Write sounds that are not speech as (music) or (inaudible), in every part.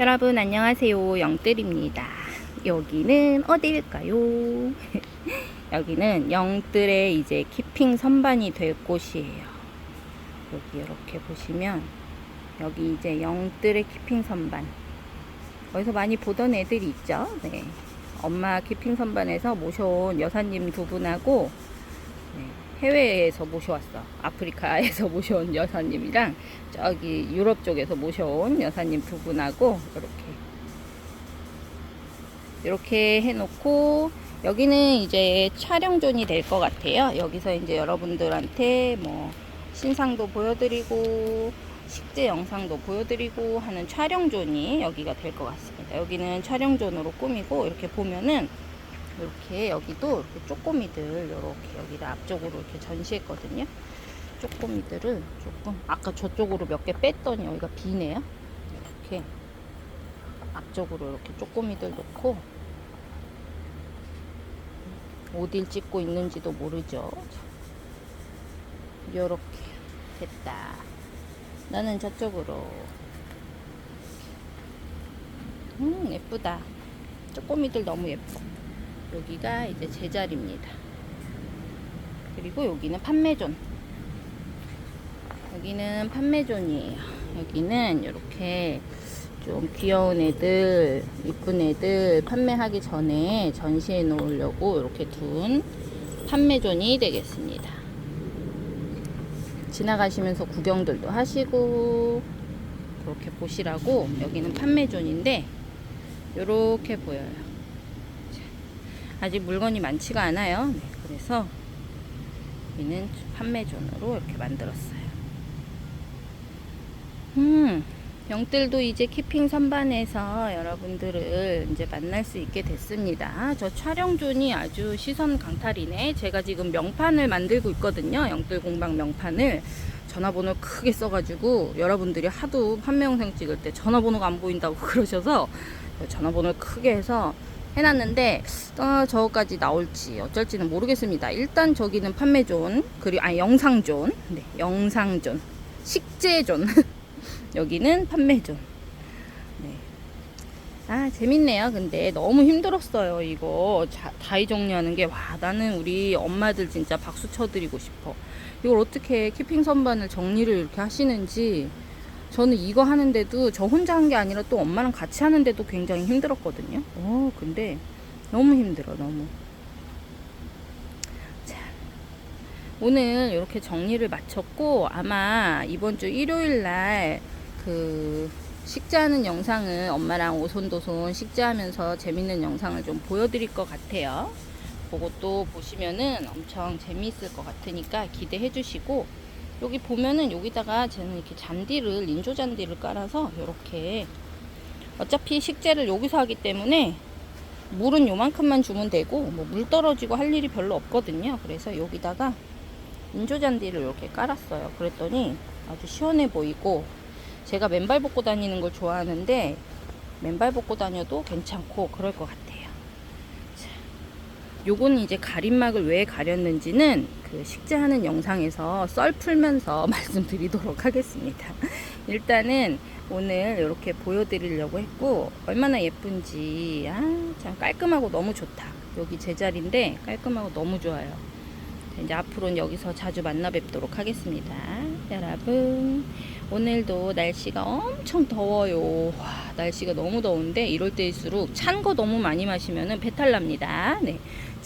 여러분 안녕하세요. 영뜰입니다. 여기는 어디일까요? (laughs) 여기는 영뜰의 이제 키핑 선반이 될 곳이에요. 여기 이렇게 보시면 여기 이제 영뜰의 키핑 선반. 어디서 많이 보던 애들이 있죠? 네. 엄마 키핑 선반에서 모셔온 여사님 두 분하고 네, 해외에서 모셔왔어. 아프리카에서 (laughs) 모셔온 여사님이랑 저기 유럽 쪽에서 모셔온 여사님 두 분하고 이렇게 이렇게 해놓고 여기는 이제 촬영존이 될 것 같아요. 여기서 이제 여러분들한테 뭐 신상도 보여드리고 식재 영상도 보여드리고 하는 촬영존이 여기가 될 것 같습니다. 여기는 촬영존으로 꾸미고 이렇게 보면은 이렇게 여기도 이렇게 쪼꼬미들 이렇게 여기다 앞쪽으로 이렇게 전시했거든요. 쪼꼬미들을 조금 아까 저쪽으로 몇 개 뺐더니 여기가 비네요. 이렇게 앞쪽으로 이렇게 쪼꼬미들 놓고 어딜 찍고 있는지도 모르죠. 이렇게 됐다. 나는 저쪽으로. 음 예쁘다. 쪼꼬미들 너무 예뻐. 여기가 이제 제자리입니다. 그리고 여기는 판매존. 여기는 판매존이에요. 여기는 이렇게 좀 귀여운 애들, 이쁜 애들 판매하기 전에 전시해 놓으려고 이렇게 둔 판매존이 되겠습니다. 지나가시면서 구경들도 하시고 그렇게 보시라고 여기는 판매존인데 이렇게 보여요. 아직 물건이 많지가 않아요. 네, 그래서 여기는 판매존으로 이렇게 만들었어요. 음, 병들도 이제 키핑 선반에서 여러분들을 이제 만날 수 있게 됐습니다. 저 촬영존이 아주 시선 강탈이네. 제가 지금 명판을 만들고 있거든요. 영뜰 공방 명판을. 전화번호 크게 써가지고 여러분들이 하도 판매 영상 찍을 때 전화번호가 안 보인다고 (laughs) 그러셔서 전화번호를 크게 해서 해놨는데 어, 저거까지 나올지 어쩔지는 모르겠습니다. 일단 저기는 판매존 그리고 아니 영상존, 네 영상존, 식재존 (laughs) 여기는 판매존. 네. 아 재밌네요. 근데 너무 힘들었어요. 이거 자, 다이 정리하는 게 와 나는 우리 엄마들 진짜 박수 쳐드리고 싶어. 이걸 어떻게 키핑 선반을 정리를 이렇게 하시는지 저는 이거 하는데도 저 혼자 한 게 아니라 또 엄마랑 같이 하는데도 굉장히 힘들었거든요. 어, 근데 너무 힘들어, 너무. 자, 오늘 이렇게 정리를 마쳤고 아마 이번 주 일요일 날 그 식자하는 영상을 엄마랑 오손도손 식자하면서 재밌는 영상을 좀 보여드릴 것 같아요. 그것도 보시면은 엄청 재미있을 것 같으니까 기대해 주시고 여기 보면은 여기다가 저는 이렇게 잔디를 인조 잔디를 깔아서 이렇게 어차피 식재를 여기서 하기 때문에 물은 요만큼만 주면 되고 뭐 물 떨어지고 할 일이 별로 없거든요. 그래서 여기다가 인조 잔디를 이렇게 깔았어요. 그랬더니 아주 시원해 보이고 제가 맨발 벗고 다니는 걸 좋아하는데 맨발 벗고 다녀도 괜찮고 그럴 것 같아요. 자, 요거는 이제 가림막을 왜 가렸는지는 그 식재하는 영상에서 썰 풀면서 (laughs) 말씀드리도록 하겠습니다. 일단은 오늘 이렇게 보여드리려고 했고 얼마나 예쁜지 아 참 깔끔하고 너무 좋다. 여기 제자리인데 깔끔하고 너무 좋아요. 자, 이제 앞으로는 여기서 자주 만나 뵙도록 하겠습니다. 여러분 오늘도 날씨가 엄청 더워요. 와 날씨가 너무 더운데 이럴 때일수록 찬 거 너무 많이 마시면 배탈 납니다. 네.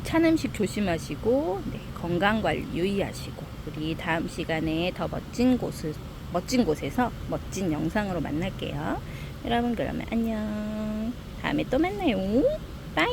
찬 음식 조심하시고 네, 건강 관리 유의하시고 우리 다음 시간에 더 멋진 곳을 멋진 곳에서 멋진 영상으로 만날게요. 여러분 그러면 안녕. 다음에 또 만나요. 빠이.